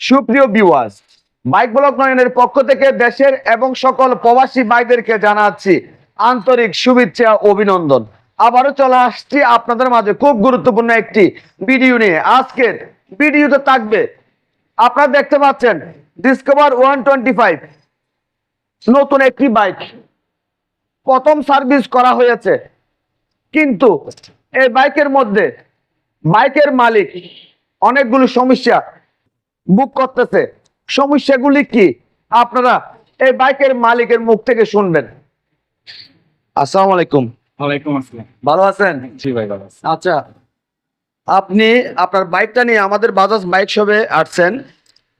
সুপ্রিয় viewers bike block নয়নের পক্ষ থেকে দেশের এবং সকল প্রবাসী ভাইদেরকে জানাচ্ছি আন্তরিক শুভেচ্ছা অভিনন্দন। আবারও চলে আসছি আপনাদের মাঝে খুব গুরুত্বপূর্ণ একটি ভিডিও নিয়ে। আজকের ভিডিওতে থাকবে, আপনারা দেখতে পাচ্ছেন ডিসকভার ওয়ান টোয়েন্টি ফাইভ নতুন একটি বাইক প্রথম সার্ভিস করা হয়েছে। কিন্তু এই বাইকের মধ্যে বাইকের মালিক অনেকগুলো সমস্যা বুক করতেছে। সমস্যাগুলি কি? আপনারা এই বাইকের মালিকের মুখ থেকে শুনবেন। আসসালামু আলাইকুম। ওয়ালাইকুম আসসালাম। ভালো আছেন? জি ভাই ভালো আচ্ছা আপনি আপনার বাইকটা নিয়ে আমাদের বাজাজ বাইক শপে আসছেন।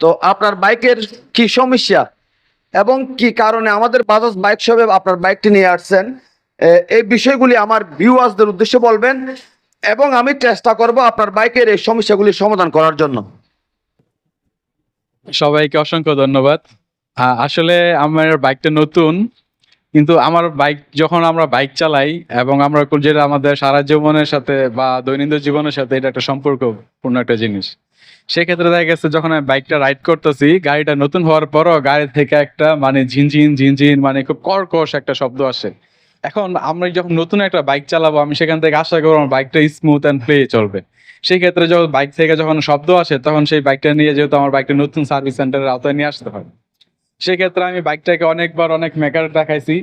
তো আপনার বাইকের কি সমস্যা? এবং কি কারণে আমাদের বাজাজ বাইক শপে আপনার বাইকটি নিয়ে আসছেন? এই বিষয়গুলি আমার ভিউয়ার্সদের উদ্দেশ্যে বলবেন। এবং আমি চেষ্টা করব আপনার বাইকের এই সমস্যাগুলি সমাধান করার জন্য। সবাইকে অসংখ্য ধন্যবাদ। আসলে আমার বাইকটা নতুন, কিন্তু আমার বাইক, যখন আমরা বাইক চালাই এবং আমরা যেটা আমাদের সারা জীবনের সাথে বা দৈনন্দিন জীবনের সাথে এটা একটা সম্পর্কপূর্ণ একটা জিনিস। সেক্ষেত্রে দেখা গেছে যখন আমি বাইকটা রাইড করতেছি, গাড়িটা নতুন হওয়ার পরও গাড়ি থেকে একটা মানে ঝিনঝিন ঝিনঝিন মানে খুব কর্কশ একটা শব্দ আসে। এখন আমরা যখন নতুন একটা বাইক চালাবো আমি সেখান থেকে আশা করব আমার বাইকটা স্মুথ অ্যান্ড প্লে চলবে। সেই ক্ষেত্রে যখন বাইক থেকে যখন শব্দ আসে তখন সেই বাইকটা নিয়ে যেহেতু আমার বাইকটা নতুন সার্ভিস সেন্টারের আওতায় নিয়ে আসতে হয়। সেক্ষেত্রে আমি বাইকটাকে অনেকবার অনেক মেকার দেখাইছি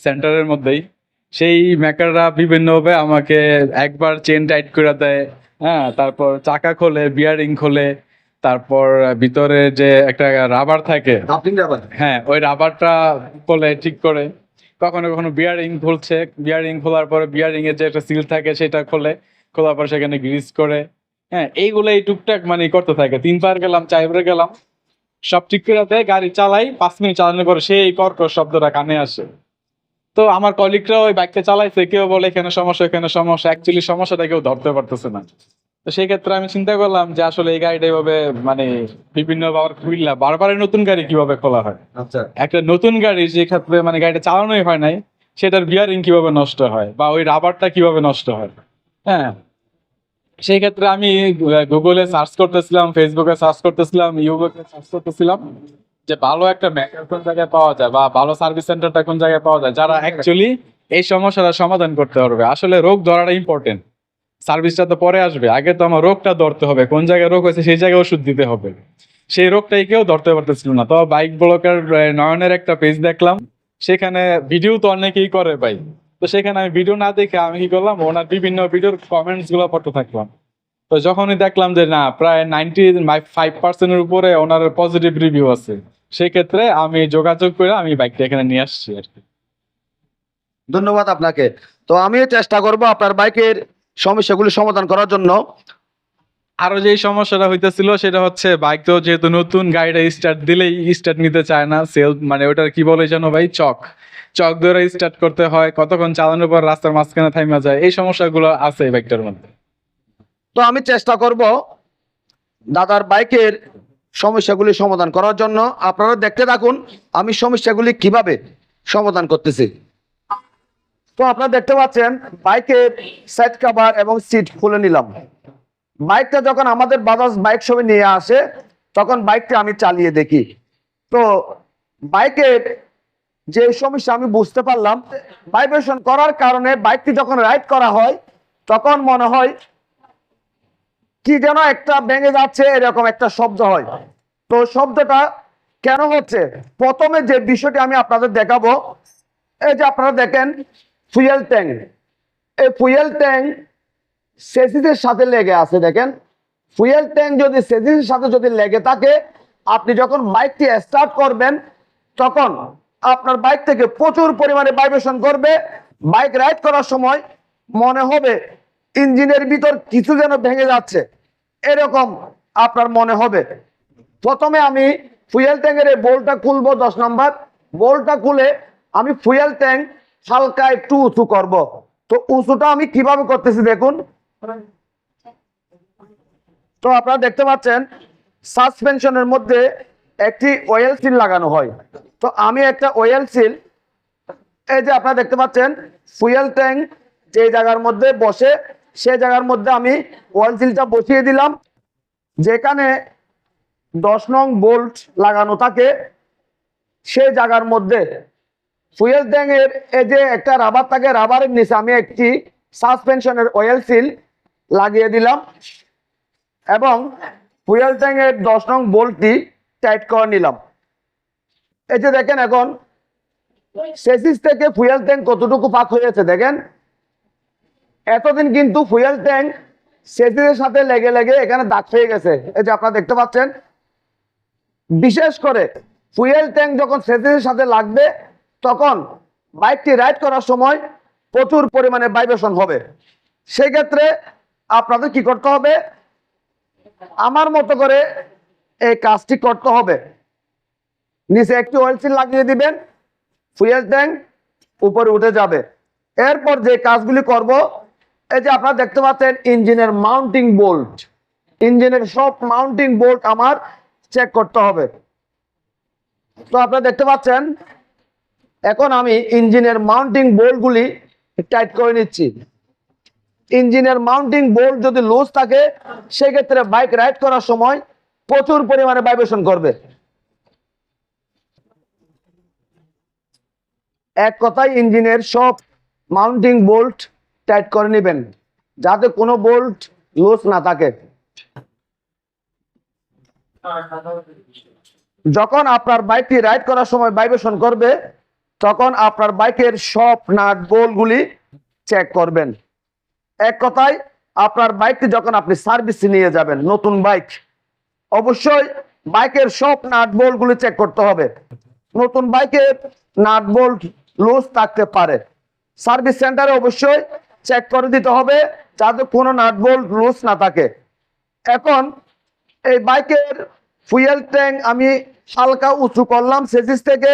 সেন্টারের মধ্যেই। সেই মেকাররা বিভিন্নভাবে আমাকে একবার চেন টাইট করে দেয় হ্যাঁ তারপর চাকা খোলে বিয়ারিং খোলে তারপর ভিতরে যে একটা রাবার থাকে হ্যাঁ ওই রাবারটা খোলে ঠিক করে। কখনো কখনো বিয়ারিং খুলছে। বিয়ারিং খোলার পরে বিয়ারিং এর যে একটা সিল থাকে সেটা খোলে। খোলার পর সেখানে গ্রিস করে। হ্যাঁ এইগুলাই টুকটাক মানে করতে থাকে। তিনবার গেলাম, চারবার গেলাম। সব ঠিক করে দেয়, গাড়ি চালাই, পাঁচ মিনিট চালানোর পরে সেই কর্কশ শব্দটা কানে আসে। তো আমার কলিগরাও ওই বাইকটা চালাইছে, কেউ বলে এখানে সমস্যা এখানে সমস্যা। অ্যাকচুয়ালি সমস্যাটা কেউ ধরতে পারতেছে না। তো সেই ক্ষেত্রে আমি চিন্তা করলাম যে আসলে এই গাড়িটা এভাবে মানে বিভিন্ন বার খুললা বারবার নতুন গাড়ি কীভাবে খোলা হয়? আচ্ছা। একটা নতুন গাড়ি যে ক্ষেত্রে মানে গাড়িটা চালানোই হয় নাই সেটার বিয়ারিং কীভাবে নষ্ট হয় বা ওই রাবারটা কীভাবে নষ্ট হয়? হ্যাঁ। সেই ক্ষেত্রে আমি গুগলে সার্চ করতেছিলাম ফেসবুকে সার্চ করতেছিলাম ইউটিউবে সার্চ করতেছিলাম যে ভালো একটা মেকার কোন জায়গায় পাওয়া যায় বা ভালো সার্ভিস সেন্টারটা কোন জায়গায় পাওয়া যায় যারা অ্যাকচুয়ালি এই সমস্যাটা সমাধান করতে পারবে। আসলে রোগ ধরাটা ইম্পর্টেন্ট সার্ভিসটা তো পরে আসবে। আগে তো আমার রোগটা ধরতে হবে। কোন জায়গায় রোগ হয়েছে সেই জায়গায় ওষুধ দিতে হবে। সেই রোগটাই কেউ ধরতে পারতেছিল না। তো বাইক ব্লকের নয়নের একটা পেজ দেখলাম। সেখানে ভিডিও তো অনেকেই করে ভাই। তো সেখানে আমি ভিডিও না দেখে আমি কি করলাম, ওনার বিভিন্ন ভিডিওর কমেন্টসগুলো পড়তে থাকলাম। তো যখনই দেখলাম যে না, প্রায় নাইনটি ফাইভ পার্সেন্টের উপরে ওনার পজিটিভ রিভিউ আছে, সেক্ষেত্রে আমি যোগাযোগ করে আমি বাইকটা এখানে নিয়ে আসছি আর কি। ধন্যবাদ আপনাকে। তো আমিও চেষ্টা করব আপনার বাইকের সমস্যাগুলি সমাধান করার জন্য আরও যে সমস্যাটা হইতেছিল সেটা হচ্ছে বাইক তো যেহেতু নতুন গাড়িটা স্টার্ট দিলেই স্টার্ট নিতে চায় না সেল মানে ওটার কি বলে জানো ভাই চক। চক ধরে স্টার্ট করতে হয় কতক্ষণ চালানোর পর রাস্তার মাঝখানে থাইমা যায় এই সমস্যাগুলো আছে এই বাইকটার মধ্যে। তো আমি চেষ্টা করব দাদার বাইকের সমস্যাগুলি সমাধান করার জন্য। আপনারা দেখতে থাকুন আমি সমস্যাগুলি কীভাবে সমাধান করতেছি। তো আপনারা দেখতে পাচ্ছেন বাইকের সেট কভার এবং সিট খুলে নিলাম। বাইকটা যখন আমাদের বাজাজ বাইক শপে নিয়ে আসে, তখন বাইকটা আমি চালিয়ে দেখি। তো বাইকের যে সমস্যা আমি বুঝতে পারলাম ভাইব্রেশন করার কারণে বাইকটি যখন রাইড করা হয়, তখন মনে হয় কি যেন একটা ভেঙে যাচ্ছে, এরকম একটা শব্দ হয়। তো শব্দটা কেন হচ্ছে? প্রথমে যে বিষয়টি আমি আপনাদের দেখাবো, এই যে আপনারা দেখেন ফুয়েল ট্যাঙ্ক। এই ফুয়েল ট্যাঙ্ক সেসিসের সাথে লেগে আছে, দেখেন। ফুয়েল ট্যাঙ্ক যদি সেসিসের সাথে যদি লেগে থাকে, আপনি যখন বাইকটি স্টার্ট করবেন, তখন আপনার বাইক থেকে প্রচুর পরিমাণে ভাইব্রেশন করবে। বাইক রাইড করার সময় মনে হবে ইঞ্জিনের ভিতর কিছু যেন ভেঙে যাচ্ছে। এরকম আপনার মনে হবে। প্রথমে আমি ফুয়েল ট্যাঙ্কের এই বোলটা খুলবো দশ নম্বর। বোলটা খুলে আমি ফুয়েল ট্যাঙ্ক হালকা একটু উঁচু করব। তো উঁচুটা আমি কীভাবে করতেছি দেখুন। তো আপনারা দেখতে পাচ্ছেন, সাসপেনশনের মধ্যে একটি ওয়েল সিল লাগানো হয়। তো আমি একটা ওয়েল সিল এই যে আপনারা দেখতে পাচ্ছেন ফুয়েল ট্যাঙ্ক যে জায়গার মধ্যে বসে, সে জায়গার মধ্যে আমি ওয়েল সিলটা বসিয়ে দিলাম। যেখানে দশ নং বোল্ট লাগানো থাকে সেই জায়গার মধ্যে ফুয়েল ট্যাঙ্কের এই যে একটা রাবার থাকে রাবারের নিচে আমি একটি সাসপেনশনের অয়েল সিল লাগিয়ে দিলাম এবং ফুয়েল ট্যাঙ্কের দশ নং বোল্টটি টাইট করে নিলাম। এই যে দেখেন এখন, সেসিস থেকে ফুয়েল ট্যাঙ্ক কতটুকু পাক হয়েছে দেখেন। এতদিন কিন্তু ফুয়েল ট্যাঙ্ক সেসিসের সাথে লেগে লেগে এখানে দাগ হয়ে গেছে। এই যে আপনারা দেখতে পাচ্ছেন, বিশেষ করে ফুয়েল ট্যাঙ্ক যখন সেসিসের সাথে লাগবে তখন বাইকটি রাইড করার সময় প্রচুর পরিমাণে ভাইব্রেশন হবে। সেক্ষেত্রে আপনাদের কি করতে হবে? আমার মতো করে এই কাজটি করতে হবে। নিচে একটি অয়েল সিল লাগিয়ে দিবেন, ফুয়েল ট্যাঙ্ক উপরে উঠে যাবে। এরপর যে কাজগুলি করব, এই যে আপনারা দেখতে পাচ্ছেন ইঞ্জিনের মাউন্টিং বোল্ট ইঞ্জিনের সব মাউন্টিং বোল্ট আমার চেক করতে হবে। তো আপনারা দেখতে পাচ্ছেন এখন আমি ইঞ্জিনের মাউন্টিং বোল্টগুলি টাইট করে নিচ্ছি। ইঞ্জিনের মাউন্টিং বোল্ট যদি লুজ থাকে, সেক্ষেত্রে বাইক রাইড করার সময় প্রচুর পরিমাণে ভাইব্রেশন করবে। এক কথায় ইঞ্জিনের সব মাউন্টিং বোল্ট টাইট করে নেবেন, যাতে কোনো বোল্ট লুজ না থাকে। যখন আপনার বাইকটি রাইড করার সময় ভাইব্রেশন করবে তখন আপনার বাইকের সব নাট বোল্টগুলি চেক করবেন। এক কথায়, আপনার বাইকটি যখন আপনি সার্ভিসে নিয়ে যাবেন, নতুন বাইক, অবশ্যই বাইকের সব নাট বোল্টগুলি চেক করতে হবে। নতুন বাইকের নাট বোল্ট লুজ থাকতে পারে। সার্ভিস সেন্টারে অবশ্যই চেক করে দিতে হবে যাতে কোনো নাট বোল্ট লুজ না থাকে। এখন এই বাইকের ফুয়েল ট্যাঙ্ক আমি হালকা উঁচু করলাম, সেজিস থেকে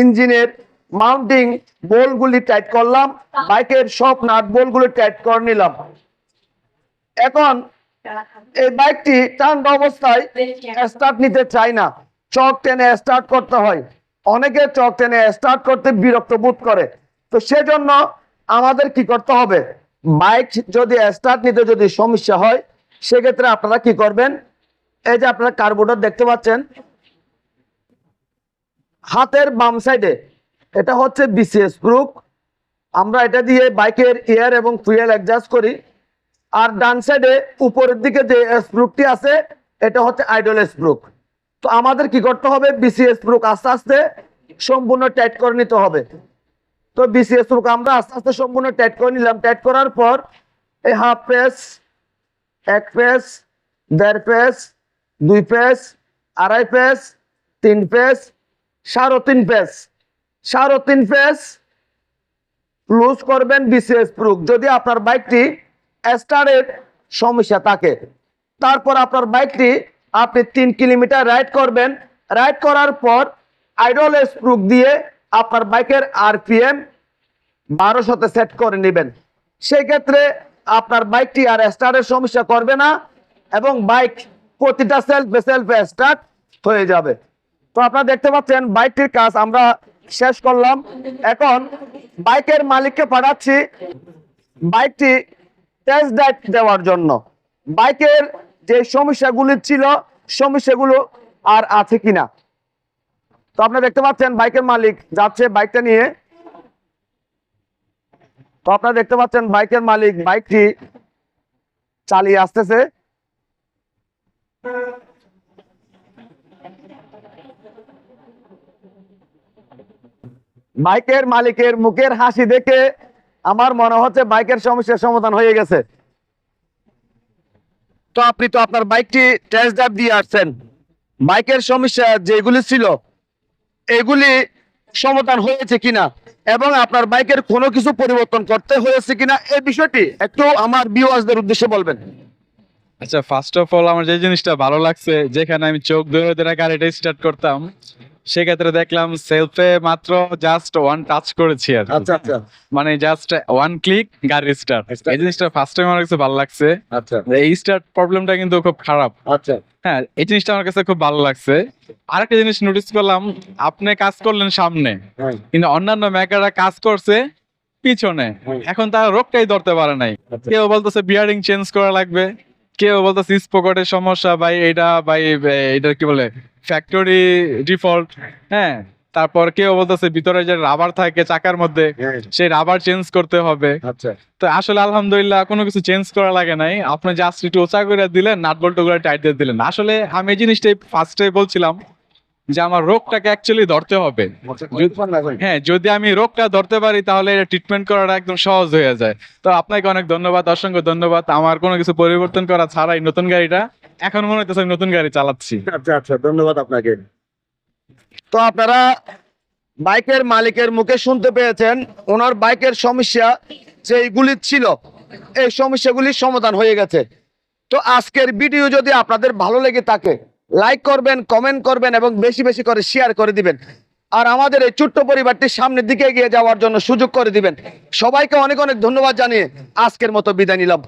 ইঞ্জিনের মাউন্টিং বোলগুলি টাইট করলাম, বাইকের সব নাট বোলগুলি টাইট করে নিলাম। এখন এই বাইকটি টান্ড অবস্থায় স্টার্ট নিতে চাই না। চক টেনে স্টার্ট করতে হয়। অনেকে চক টেনে স্টার্ট করতে বিরক্ত বোধ করে। তো সেজন্য আমাদের কি করতে হবে? বাইক যদি স্টার্ট নিতে যদি সমস্যা হয়, সেক্ষেত্রে আপনারা কি করবেন? এই যে আপনারা কার্বোর্ডার দেখতে পাচ্ছেন হাতের বাম সাইডে এটা হচ্ছে বিসিএস প্রুফ আমরা এটা দিয়ে বাইকের এয়ার এবং ফুয়েল অ্যাডজাস্ট করি। আর ডান সাইডে উপরের দিকে যে স্প্রুকটি আছে, এটা হচ্ছে আইডল স্প্রুক তো আমাদের কি করতে হবে? বিসিএস স্প্রুক আস্তে আস্তে সম্পূর্ণ টাইট করে নিতে হবে। তো বিসিএস স্প্রুক আমরা আস্তে আস্তে সম্পূর্ণ টাইট করে নিলাম। টাইট করার পর এই হাফ পেস এক পেস দেড় পেস দুই পেস আড়াই পেস তিন পেস সাড়ে তিন পেস সাড়ে তিন পেস লুজ করবেন বিসিএস প্রুফ যদি আপনার বাইকটি স্টারের সমস্যা থাকে, তারপর আপনার বাইকটি আপনি তিন কিলোমিটার রাইড করবেন। রাইড করার পর আইডল স্প্রুক দিয়ে আপনার বাইকের আরপিএম বারোশোতে সেট করে নেবেন। সেই ক্ষেত্রে আপনার বাইকটি আর স্টারের সমস্যা করবে না এবং বাইক প্রতিটা সেলফে সেলফে স্টার্ট হয়ে যাবে। তো আপনারা দেখতে পাচ্ছেন বাইকটির কাজ আমরা শেষ করলাম। এখন বাইকের মালিককে পাঠাচ্ছি বাইকটি টেস্ট ড্রাইভ দেওয়ার জন্য। বাইকের যে সমস্যাগুলি ছিল, সমস্যাগুলো আর আছে কিনা। তো আপনারা দেখতে পাচ্ছেন বাইকের মালিক যাচ্ছে বাইকটা নিয়ে। তো আপনারা দেখতে পাচ্ছেন বাইকের মালিক বাইকটি চালিয়ে আসতেছে। বাইকের মালিকের মুখের হাসি দেখে আমার মনে হচ্ছে বাইকের সমস্যার সমাধান হয়ে গেছে। তো আপনি তো আপনার বাইকটি টেস্ট ড্রাইভ দিয়ে আসছেন। বাইকের সমস্যা যেগুলি ছিল, এগুলি সমাধান হয়েছে কিনা এবং আপনার বাইকের কোনো কিছু পরিবর্তন করতে হয়েছে কিনা এই বিষয়টি একটু আমার ভিউয়ার্সদের উদ্দেশ্যে বলবেন। আচ্ছা ফার্স্ট অফ অল আমার যে জিনিসটা ভালো লাগছে, যেখানে আমি চোখ ধরে ধরে গাড়িটা স্টার্ট করতাম সেক্ষেত্রে দেখলাম সেলফে মাত্র জাস্ট ওয়ান টাচ করেছি আর আচ্ছা আচ্ছা। মানে জাস্ট ওয়ান ক্লিক গাড়ি স্টার্ট এই জিনিসটা ফার্স্ট টাইম আমার কাছে ভালো লাগছে। আচ্ছা। এই স্টার্ট প্রবলেমটা কিন্তু খুব খারাপ। আচ্ছা। হ্যাঁ এই জিনিসটা আমার কাছে খুব ভালো লাগছে। আরেকটা জিনিস নোটিস করলাম আপনি কাজ করলেন সামনে। হ্যাঁ। কিন্তু অন্যান্য মেকাররা কাজ করছে পিছনে। এখন তারা রোগটাই ধরতে পারে নাই। আচ্ছা। কেউ বলতেছে বিয়ারিং চেঞ্জ করা লাগবে। কেউ বলতেছে স্পোকটের সমস্যা ভাই এটা ভাই এটা কি বলে? ফ্যাক্টরি ডিফল্ট হ্যাঁ তারপর কেউ বলতেছে ভিতরে যে রাবার থাকে চাকার মধ্যে সেই রাবার চেঞ্জ করতে হবে। আচ্ছা। তো আসলে আলহামদুলিল্লাহ কোনো কিছু চেঞ্জ করা লাগে নাই। আপনি জাস্ট একটু ওচা করে দিলেন নাট বল্টু করে টাইট দিয়ে দিলেন। আসলে আমি এই জিনিসটাই ফার্স্টে বলছিলাম যে আমার রোগটাকে অ্যাকচুয়ালি ধরতে হবে। হ্যাঁ যদি আমি রোগটা ধরতে পারি তাহলে এটা ট্রিটমেন্ট করাটা একদম সহজ হয়ে যায়। তো আপনাকে অনেক ধন্যবাদ অসংখ্য ধন্যবাদ। আমার কোনো কিছু পরিবর্তন করা ছাড়াই নতুন গাড়িটা এখন মনে হইতেছে নতুন গাড়ি চালাচ্ছি। আচ্ছা আচ্ছা ধন্যবাদ আপনাকে। তো আপনারা বাইকের মালিকের মুখে শুনতে পেয়েছেন, ওনার বাইকের সমস্যা যেইগুলি ছিল, এই সমস্যাগুলির সমাধান হয়ে গেছে। তো আজকের ভিডিও যদি আপনাদের ভালো লেগে থাকে, লাইক করবেন, কমেন্ট করবেন এবং বেশি বেশি করে শেয়ার করে দিবেন। আর আমাদের এই ছোট্ট পরিবারটি সামনের দিকে এগিয়ে যাওয়ার জন্য সুযোগ করে দিবেন। সবাইকে অনেক অনেক ধন্যবাদ জানিয়ে আজকের মতো বিদায় নিলাম।